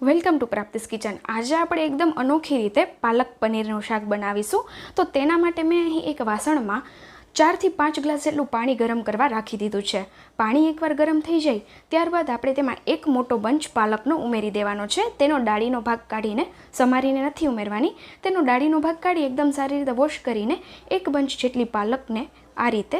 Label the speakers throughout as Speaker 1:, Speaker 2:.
Speaker 1: Welcome to પ્રાપ્તિસ kitchen. આજે આપણે એકદમ અનોખી રીતે પાલક પનીરનું શાક બનાવીશું. તો તેના માટે મેં અહીં એક વાસણમાં ચારથી પાંચ ગ્લાસ જેટલું પાણી ગરમ કરવા રાખી દીધું છે. પાણી એકવાર ગરમ થઈ જાય, ત્યારબાદ આપણે તેમાં એક મોટો બંચ પાલકનો ઉમેરી દેવાનો છે. તેનો ડાળીનો ભાગ કાઢીને સમારીને નથી ઉમેરવાની. તેનો ડાળીનો ભાગ કાઢી એકદમ સારી રીતે વોશ કરીને એક બંચ જેટલી પાલકને આ રીતે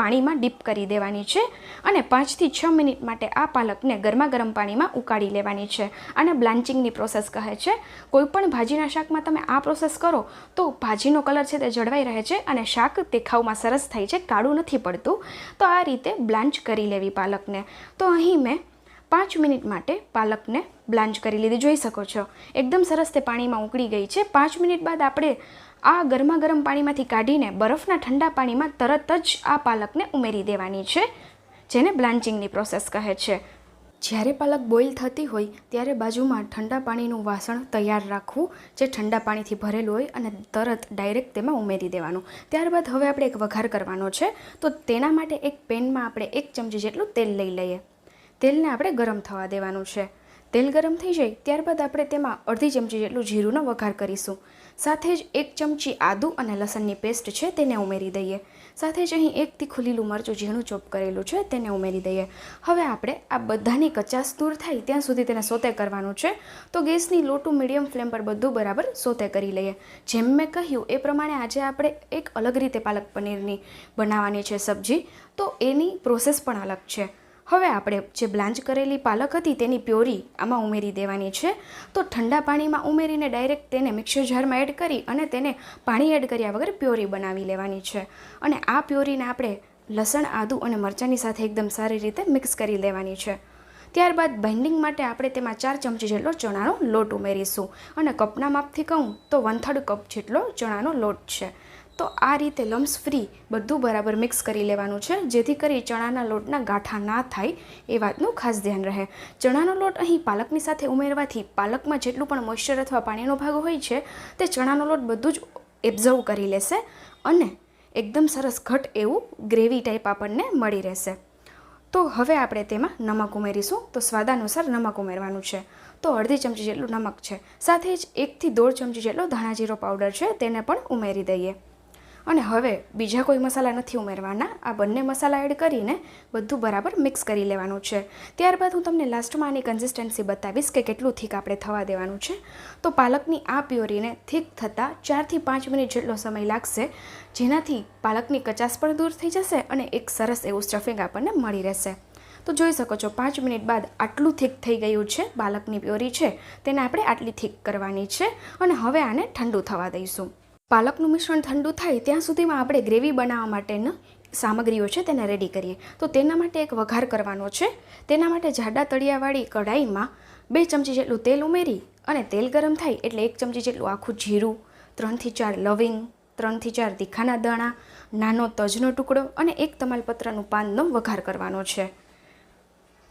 Speaker 1: પાણીમાં ડીપ કરી દેવાની છે અને પાંચથી છ મિનિટ માટે આ પાલકને ગરમા ગરમ પાણીમાં ઉકાળી લેવાની છે આને બ્લાન્ચિંગની પ્રોસેસ કહે છે. કોઈપણ ભાજીના શાકમાં તમે આ પ્રોસેસ કરો તો ભાજીનો કલર છે તે જળવાઈ રહે છે અને શાક દેખાવમાં સરસ થાય છે, કાળું નથી પડતું. તો આ રીતે બ્લાન્ચ કરી લેવી પાલકને. તો અહીં મેં પાંચ મિનિટ માટે પાલકને બ્લાન્ચ કરી લીધી. જોઈ શકો છો. એકદમ સરસ તે પાણીમાં ઉકળી ગઈ છે. પાંચ મિનિટ બાદ આપણે આ ગરમા ગરમ પાણીમાંથી કાઢીને બરફના ઠંડા પાણીમાં તરત જ આ પાલકને ઉમેરી દેવાની છે, જેને બ્લાન્ચિંગની પ્રોસેસ કહે છે. જ્યારે પાલક બોઇલ થતી હોય, ત્યારે બાજુમાં ઠંડા પાણીનું વાસણ તૈયાર રાખવું, જે ઠંડા પાણીથી ભરેલું હોય અને તરત ડાયરેક્ટ તેમાં ઉમેરી દેવાનું. ત્યારબાદ હવે આપણે એક વઘાર કરવાનો છે. તો તેના માટે એક પેનમાં આપણે એક ચમચી જેટલું તેલ લઈ લઈએ. તેલને આપણે ગરમ થવા દેવાનું છે. તેલ ગરમ થઈ જાય ત્યારબાદ આપણે તેમાં અડધી ચમચી જેટલું જીરુંનો વઘાર કરીશું. સાથે જ એક ચમચી આદું અને લસણની પેસ્ટ છે તેને ઉમેરી દઈએ. સાથે જ અહીં એકથી ખુલીલું મરચું ઝીણું ચોપ કરેલું છે તેને ઉમેરી દઈએ. હવે આપણે આ બધાની કચાસ દૂર થાય ત્યાં સુધી તેને સોતે કરવાનું છે. તો ગેસની લો ટુ મીડિયમ ફ્લેમ પર બધું બરાબર સોતે કરી લઈએ. જેમ મેં કહ્યું એ પ્રમાણે આજે આપણે એક અલગ રીતે પાલક પનીરની બનાવવાની છે સબ્જી. તો એની પ્રોસેસ પણ અલગ છે. હવે આપણે જે બ્લાન્ચ કરેલી પાલક હતી તેની પ્યોરી આમાં ઉમેરી દેવાની છે. તો ઠંડા પાણીમાં ઉમેરીને ડાયરેક્ટ તેને મિક્સર જારમાં એડ કરી અને તેને પાણી એડ કર્યા વગર પ્યોરી બનાવી લેવાની છે. અને આ પ્યોરીને આપણે લસણ, આદુ અને મરચાંની સાથે એકદમ સારી રીતે મિક્સ કરી લેવાની છે. ત્યારબાદ બાઇન્ડિંગ માટે આપણે તેમાં ચાર ચમચી જેટલો ચણાનો લોટ ઉમેરીશું. અને કપના માપથી કહું તો વન થર્ડ કપ જેટલો ચણાનો લોટ છે. તો આ રીતે લમ્સ ફ્રી બધું બરાબર મિક્સ કરી લેવાનું છે, જેથી કરી ચણાના લોટના ગાંઠા ના થાય એ વાતનું ખાસ ધ્યાન રહે. ચણાનો લોટ અહીં પાલકની સાથે ઉમેરવાથી પાલકમાં જેટલું પણ મોઇશ્ચર અથવા પાણીનો ભાગ હોય છે, તે ચણાનો લોટ બધું જ એબ્ઝર્વ કરી લેશે અને એકદમ સરસ ઘટ એવું ગ્રેવી ટાઈપ આપણને મળી રહેશે. તો હવે આપણે તેમાં નમક ઉમેરીશું. તો સ્વાદાનુસાર નમક ઉમેરવાનું છે. તો અડધી ચમચી જેટલું નમક છે. સાથે જ એકથી દોઢ ચમચી જેટલો ધાણા જીરો પાવડર છે, તેને પણ ઉમેરી દઈએ. અને હવે બીજા કોઈ મસાલા નથી ઉમેરવાના. આ બંને મસાલા એડ કરીને બધું બરાબર મિક્સ કરી લેવાનું છે. ત્યારબાદ હું તમને લાસ્ટમાં આની કન્સિસ્ટન્સી બતાવીશ કે કેટલું થીક આપણે થવા દેવાનું છે. તો પાલકની આ પ્યોરીને થીક થતાં ચારથી પાંચ મિનિટ જેટલો સમય લાગશે, જેનાથી પાલકની કચાસ પણ દૂર થઈ જશે અને એક સરસ એવું સ્ટફિંગ આપણને મળી રહેશે. તો જોઈ શકો છો, પાંચ મિનિટ બાદ આટલું થીક થઈ ગયું છે પાલકની પ્યોરી છે, તેને આપણે આટલી થીક કરવાની છે અને હવે આને ઠંડુ થવા દઈશું. પાલકનું મિશ્રણ ઠંડુ થાય ત્યાં સુધીમાં આપણે ગ્રેવી બનાવવા માટેની સામગ્રીઓ છે તેને રેડી કરીએ. તો તેના માટે એક વઘાર કરવાનો છે. તેના માટે જાડા તળિયાવાળી કઢાઈમાં બે ચમચી જેટલું તેલ ઉમેરી અને તેલ ગરમ થાય એટલે એક ચમચી જેટલું આખું જીરું, ત્રણથી ચાર લવિંગ, ત્રણથી ચાર તીખાના દાણા, નાનો તજનો ટુકડો અને એક તમાલપત્રનું પાનનો વઘાર કરવાનો છે.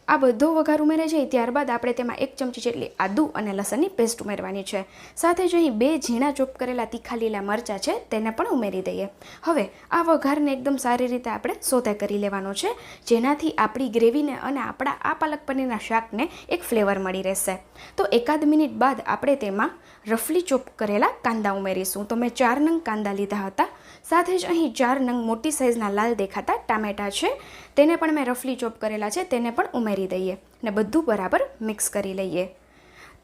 Speaker 1: આ બધો વઘાર ઉમેરાઈ જાય ત્યારબાદ આપણે તેમાં એક ચમચી જેટલી આદુ અને લસણની પેસ્ટ ઉમેરવાની છે. સાથે જ અહીં બે ઝીણા ચોપ કરેલા તીખા લીલા મરચાં છે, તેને પણ ઉમેરી દઈએ. હવે, આ વઘારને એકદમ સારી રીતે આપણે સોતે કરી લેવાનો છે, જેનાથી આપણી ગ્રેવીને અને આપણા આ પાલક પનીરના શાકને એક ફ્લેવર મળી રહેશે. તો એકાદ મિનિટ બાદ આપણે તેમાં રફલી ચોપ કરેલા કાંદા ઉમેરીશું. તો મેં ચાર નંગ કાંદા લીધા હતા. સાથે જ અહીં ચાર નંગ મોટી સાઇઝના લાલ દેખાતા ટામેટાં છે. તેને પણ મેં રફલી ચોપ કરેલા છે, તેને પણ ઉમેરી દઈએ ને બધું બરાબર મિક્સ કરી લઈએ.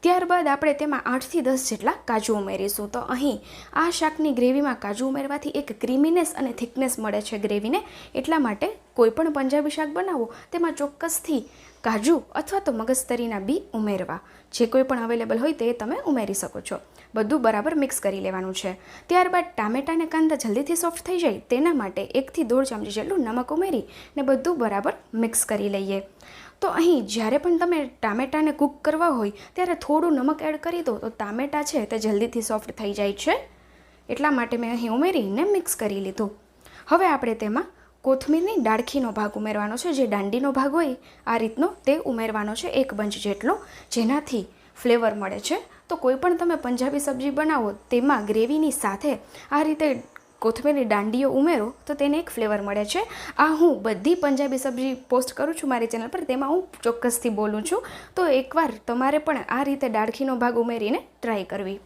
Speaker 1: ત્યારબાદ આપણે તેમાં આઠથી દસ જેટલા કાજુ ઉમેરીશું. તો અહીં આ શાકની ગ્રેવીમાં કાજુ ઉમેરવાથી એક ક્રીમીનેસ અને થિકનેસ મળે છે ગ્રેવીને. એટલા માટે કોઈપણ પંજાબી શાક બનાવો, તેમાં ચોક્કસથી કાજુ અથવા તો મગજતરીના બી ઉમેરવા. જે કોઈ પણ અવેલેબલ હોય તે તમે ઉમેરી શકો છો. બધું બરાબર મિક્સ કરી લેવાનું છે. ત્યારબાદ ટામેટાને કાંદા જલ્દીથી સોફ્ટ થઈ જાય તેના માટે એકથી દોઢ ચમચી જેટલું નમક ઉમેરી ને બધું બરાબર મિક્સ કરી લઈએ. તો અહીં જ્યારે પણ તમે ટામેટાને કૂક કરવા હોય ત્યારે થોડું નમક એડ કરી દો તો ટામેટા છે તે જલ્દીથી સોફ્ટ થઈ જાય છે. એટલા માટે મેં અહીં ઉમેરીને મિક્સ કરી લીધું. હવે આપણે તેમાં કોથમીરની ડાળખીનો ભાગ ઉમેરવાનો છે. જે દાંડીનો ભાગ હોય, આ રીતનો તે ઉમેરવાનો છે એક બંચ જેટલો, જેનાથી ફ્લેવર મળે છે. તો કોઈ પણ તમે પંજાબી સબ્જી બનાવો, તેમાં ગ્રેવીની સાથે આ રીતે કોથમીરની દાંડીઓ ઉમેરો, તો તેને એક ફ્લેવર મળે છે. આ હું બધી પંજાબી સબ્જી પોસ્ટ કરું છું મારી ચેનલ પર, તેમાં હું ચોક્કસથી બોલું છું. તો એકવાર તમારે પણ આ રીતે ડાળખીનો ભાગ ઉમેરીને ટ્રાય કરવી.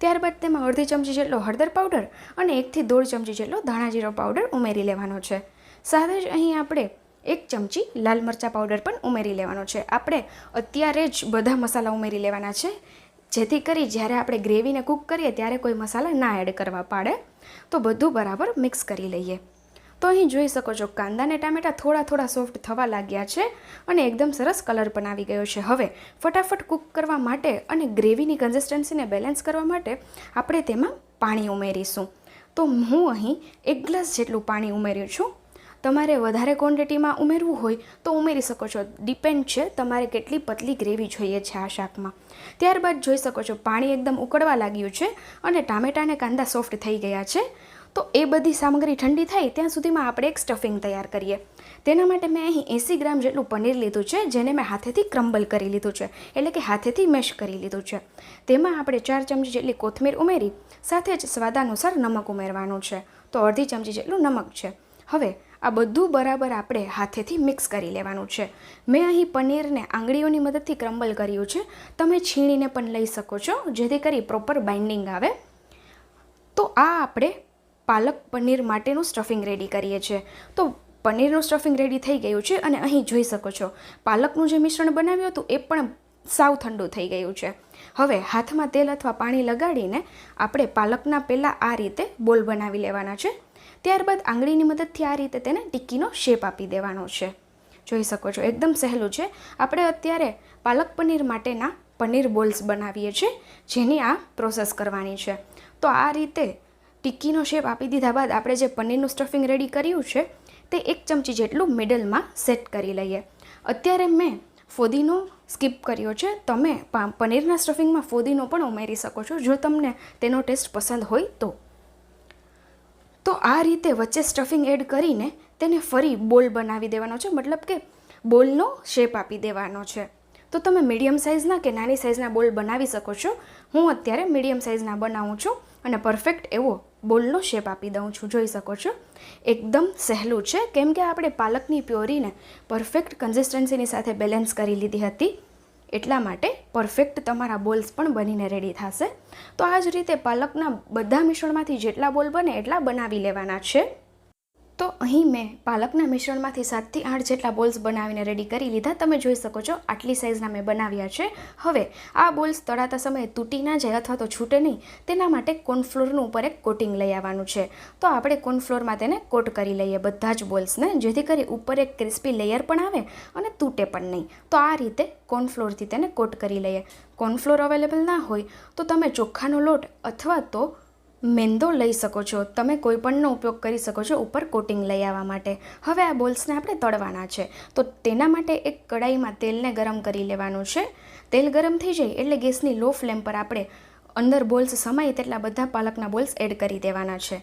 Speaker 1: ત્યારબાદ તેમાં અડધી ચમચી જેટલો હળદર પાવડર અને એકથી દોઢ ચમચી જેટલો ધાણા જીરો પાવડર ઉમેરી લેવાનો છે. સાથે જ અહીં આપણે એક ચમચી લાલ મરચાં પાવડર પણ ઉમેરી લેવાનો છે. આપણે અત્યારે જ બધા મસાલા ઉમેરી લેવાના છે. જેથી કરી જ્યારે આપણે ગ્રેવીને કૂક કરીએ ત્યારે કોઈ મસાલા ના એડ કરવા પાડે. તો બધું બરાબર મિક્સ કરી લઈએ. તો અહીં જોઈ શકો છો કાંદાને ટામેટા થોડા થોડા સોફ્ટ થવા લાગ્યા છે અને એકદમ સરસ કલર પણ આવી ગયો છે. હવે ફટાફટ કૂક કરવા માટે અને ગ્રેવીની કન્સિસ્ટન્સીને બેલેન્સ કરવા માટે આપણે તેમાં પાણી ઉમેરીશું. તો હું અહીં એક ગ્લાસ જેટલું પાણી ઉમેર્યું છું. તમારે વધારે ક્વોન્ટિટીમાં ઉમેરવું હોય તો ઉમેરી શકો છો. ડિપેન્ડ છે તમારે કેટલી પતલી ગ્રેવી જોઈએ છે આ શાકમાં. ત્યારબાદ જોઈ શકો છો, પાણી એકદમ ઉકળવા લાગ્યું છે અને ટામેટાં અને કાંદા સોફ્ટ થઈ ગયા છે. તો એ બધી સામગ્રી ઠંડી થાય ત્યાં સુધીમાં આપણે એક સ્ટફિંગ તૈયાર કરીએ. તેના માટે મેં અહીં એંસી ગ્રામ જેટલું પનીર લીધું છે, જેને મેં હાથેથી ક્રમ્બલ કરી લીધું છે, એટલે કે હાથેથી મેશ કરી લીધું છે. તેમાં આપણે ચાર ચમચી જેટલી કોથમીર ઉમેરી, સાથે જ સ્વાદાનુસાર નમક ઉમેરવાનું છે. તો અડધી ચમચી જેટલું નમક છે. હવે આ બધું બરાબર આપણે હાથેથી મિક્સ કરી લેવાનું છે. મેં અહીં પનીરને આંગળીઓની મદદથી ક્રમ્બલ કર્યું છે. તમે છીણીને પણ લઈ શકો છો, જેથી કરી પ્રોપર બાઇન્ડિંગ આવે. તો આ આપણે પાલક પનીર માટેનું સ્ટફિંગ રેડી કરીએ છીએ. તો પનીરનું સ્ટફિંગ રેડી થઈ ગયું છે અને અહીં જોઈ શકો છો, પાલકનું જે મિશ્રણ બનાવ્યું હતું એ પણ સાવ ઠંડુ થઈ ગયું છે. હવે હાથમાં તેલ અથવા પાણી લગાડીને આપણે પાલકના પહેલાં આ રીતે બોલ બનાવી લેવાના છે. ત્યારબાદ આંગળીની મદદથી આ રીતે તેને ટિક્કીનો શેપ આપી દેવાનો છે. જોઈ શકો છો, એકદમ સહેલું છે. આપણે અત્યારે પાલક પનીર માટેના પનીર બોલ્સ બનાવીએ છીએ, જેની આ પ્રોસેસ કરવાની છે. તો આ રીતે ટિક્કીનો શેપ આપી દીધા બાદ આપણે જે પનીરનું સ્ટફિંગ રેડી કર્યું છે, તે એક ચમચી જેટલું મિડલમાં સેટ કરી લઈએ. અત્યારે મેં ફોદીનો સ્કીપ કર્યો છે, તમે પનીરના સ્ટફિંગમાં ફોદીનો પણ ઉમેરી શકો છો. જો તમને તેનો ટેસ્ટ પસંદ હોય તો. તો આ રીતે વચ્ચે સ્ટફિંગ એડ કરીને તેને ફરી બોલ બનાવી દેવાનો છે. મતલબ કે બોલનો શેપ આપી દેવાનો છે. તો તમે મીડિયમ સાઇઝના કે નાની સાઇઝના બોલ બનાવી શકો છો. હું અત્યારે મીડિયમ સાઇઝના બનાવું છું અને પરફેક્ટ એવો બોલનો શેપ આપી દઉં છું. જોઈ શકો છો? એકદમ સહેલું છે. કેમ કે આપણે પાલકની પ્યોરીને પરફેક્ટ કન્સિસ્ટન્સીની સાથે બેલેન્સ કરી લીધી હતી. એટલા માટે પરફેક્ટ તમારા બોલ્સ પણ બનીને રેડી થશે. તો આ જ રીતે પાલકના બધા મિશ્રણમાંથી જેટલા બોલ બને એટલા બનાવી લેવાના છે. તો અહીં મેં પાલકના મિશ્રણમાંથી સાતથી આઠ જેટલા બોલ્સ બનાવીને રેડી કરી લીધા. તમે જોઈ શકો છો, આટલી સાઇઝના મેં બનાવ્યા છે. હવે આ બોલ્સ તળાતા સમયે તૂટી ના જાય અથવા તો છૂટે નહીં, તેના માટે કોર્નફ્લોરનું ઉપર એક કોટિંગ લઈ આવવાનું છે. તો આપણે કોર્નફ્લોરમાં તેને કોટ કરી લઈએ બધા જ બોલ્સને, જેથી કરી ઉપર એક ક્રિસ્પી લેયર પણ આવે અને તૂટે પણ નહીં. તો આ રીતે કોર્નફ્લોરથી તેને કોટ કરી લઈએ. કોર્નફ્લોર અવેલેબલ ના હોય તો તમે ચોખાનો લોટ અથવા તો મેંદો લઈ શકો છો. તમે કોઈ પણનો ઉપયોગ કરી શકો છો ઉપર કોટિંગ લઈ આવવા માટે. હવે આ બોલ્સને આપણે તળવાના છે. તો તેના માટે એક કડાઈમાં તેલને ગરમ કરી લેવાનું છે. તેલ ગરમ થઈ જાય એટલે ગેસની લો ફ્લેમ પર આપણે અંદર બોલ્સ સમાય તેટલા બધા પાલકના બોલ્સ એડ કરી દેવાના છે.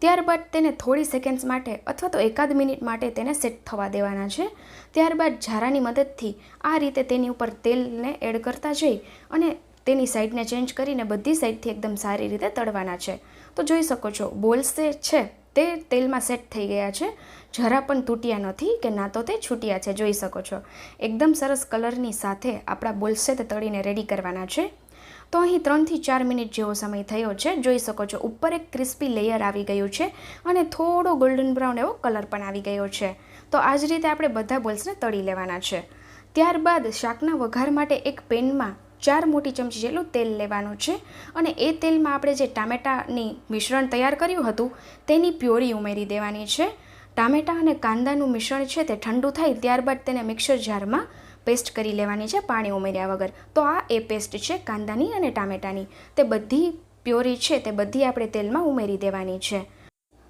Speaker 1: ત્યારબાદ તેને થોડી સેકન્ડ્સ માટે અથવા તો એકાદ મિનિટ માટે તેને સેટ થવા દેવાના છે. ત્યારબાદ ઝારાની મદદથી આ રીતે તેની ઉપર તેલને એડ કરતા જઈ અને તેની સાઈડને ચેન્જ કરીને બધી સાઈડથી એકદમ સારી રીતે તળવાના છે. તો જોઈ શકો છો, બોલ્સ છે તે તેલમાં સેટ થઈ ગયા છે. જરા પણ તૂટ્યા નથી કે ના તો તે છૂટ્યા છે, જોઈ શકો છો. એકદમ સરસ કલરની સાથે આપણા બોલ્સ તે તળીને રેડી કરવાના છે. તો અહીં ત્રણથી ચાર મિનિટ જેવો સમય થયો છે. જોઈ શકો છો, ઉપર એક ક્રિસ્પી લેયર આવી ગયું છે અને થોડો ગોલ્ડન બ્રાઉન એવો કલર પણ આવી ગયો છે. તો આ જ રીતે આપણે બધા બોલ્સને તળી લેવાના છે. ત્યારબાદ શાકના વઘાર માટે એક પેનમાં ચાર મોટી ચમચી જેટલું તેલ લેવાનું છે અને એ તેલમાં આપણે જે ટામેટાની મિશ્રણ તૈયાર કર્યું હતું, તેની પ્યોરી ઉમેરી દેવાની છે. ટામેટાં અને કાંદાનું મિશ્રણ છે તે ઠંડુ થાય ત્યારબાદ તેને મિક્સર જારમાં પેસ્ટ કરી લેવાની છે પાણી ઉમેર્યા વગર. તો આ એ પેસ્ટ છે કાંદાની અને ટામેટાની. તે બધી પ્યોરી છે તે બધી આપણે તેલમાં ઉમેરી દેવાની છે.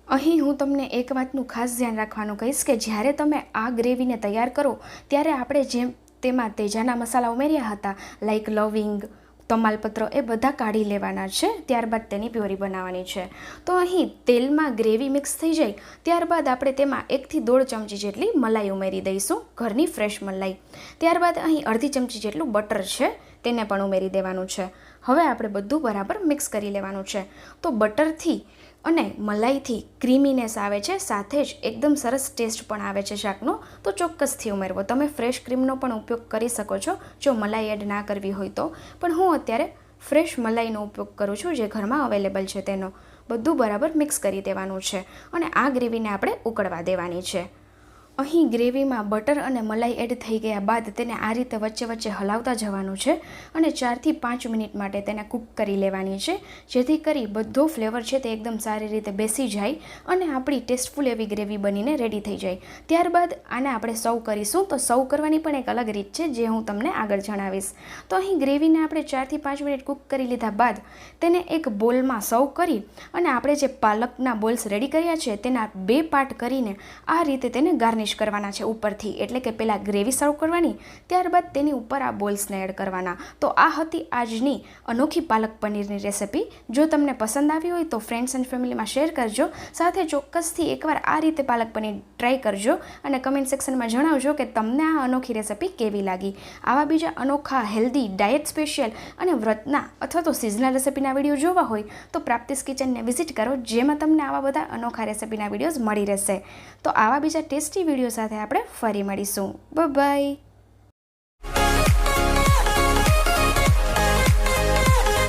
Speaker 1: અહીં હું તમને એક વાતનું ખાસ ધ્યાન રાખવાનું કહીશ કે જ્યારે તમે આ ગ્રેવીને તૈયાર કરો, ત્યારે આપણે જેમ તેમાં તેજાના મસાલા ઉમેર્યા હતા લાઈક લવિંગ તમાલપત્ર એ બધા કાઢી લેવાના છે, ત્યારબાદ તેની પ્યોરી બનાવવાની છે. તો અહીં તેલમાં ગ્રેવી મિક્સ થઈ જાય, ત્યારબાદ આપણે તેમાં એકથી દોઢ ચમચી જેટલી મલાઈ ઉમેરી દઈશું, ઘરની ફ્રેશ મલાઈ. ત્યારબાદ અહીં અડધી ચમચી જેટલું બટર છે, તેને પણ ઉમેરી દેવાનું છે. હવે આપણે બધું બરાબર મિક્સ કરી લેવાનું છે. તો બટરથી અને મલાઈથી ક્રીમીનેસ આવે છે, સાથે જ એકદમ સરસ ટેસ્ટ પણ આવે છે શાકનો. તો ચોક્કસથી ઉમેરવો. તમે ફ્રેશ ક્રીમનો પણ ઉપયોગ કરી શકો છો, જો મલાઈ એડ ના કરવી હોય તો. પણ હું અત્યારે ફ્રેશ મલાઈનો ઉપયોગ કરું છું, જે ઘરમાં અવેલેબલ છે તેનો. બધું બરાબર મિક્સ કરી દેવાનું છે. અને આ ગ્રેવીને આપણે ઉકળવા દેવાની છે. અહીં ગ્રેવીમાં બટર અને મલાઈ એડ થઈ ગયા બાદ તેને આ રીતે વચ્ચે વચ્ચે હલાવતા જવાનું છે અને ચારથી પાંચ મિનિટ માટે તેને કૂક કરી લેવાની છે. જેથી કરી બધો ફ્લેવર છે તે એકદમ સારી રીતે બેસી જાય અને આપણી ટેસ્ટફુલ એવી ગ્રેવી બનીને રેડી થઈ જાય. ત્યારબાદ આને આપણે સર્વ કરીશું તો સર્વ કરવાની પણ એક અલગ રીત છે જે હું તમને આગળ જણાવીશ. તો અહીં ગ્રેવીને આપણે ચારથી પાંચ મિનિટ કૂક કરી લીધા બાદ તેને એક બોલમાં સર્વ કરી અને આપણે જે પાલકના બોલ્સ રેડી કર્યા છે તેના બે પાર્ટ કરીને આ રીતે તેને ગાર્નિશ કરવાના છે ઉપરથી. એટલે કે પહેલાં ગ્રેવી સર્વ કરવાની, ત્યારબાદ તેની ઉપર આ બોલ્સને એડ કરવાના. તો આ હતી આજની અનોખી પાલક પનીરની રેસિપી જો તમને પસંદ આવી હોય તો ફ્રેન્ડ્સ એન્ડ ફેમિલીમાં શેર કરજો. સાથે ચોક્કસથી એકવાર આ રીતે પાલક પનીર ટ્રાય કરજો અને કમેન્ટ સેક્શનમાં જણાવજો કે તમને આ અનોખી રેસિપી કેવી લાગી. આવા બીજા અનોખા હેલ્ધી ડાયટ સ્પેશિયલ અને વ્રતના અથવા તો સિઝનલ રેસિપીના વીડિયો જોવા હોય તો પ્રાપ્તિસ કિચનને વિઝિટ કરો, જેમાં તમને આવા બધા અનોખા રેસિપીના વિડીયોઝ મળી રહેશે. તો આવા બીજા ટેસ્ટી વીડિયો સાથે આપણે ફરી મળીશું. બાય.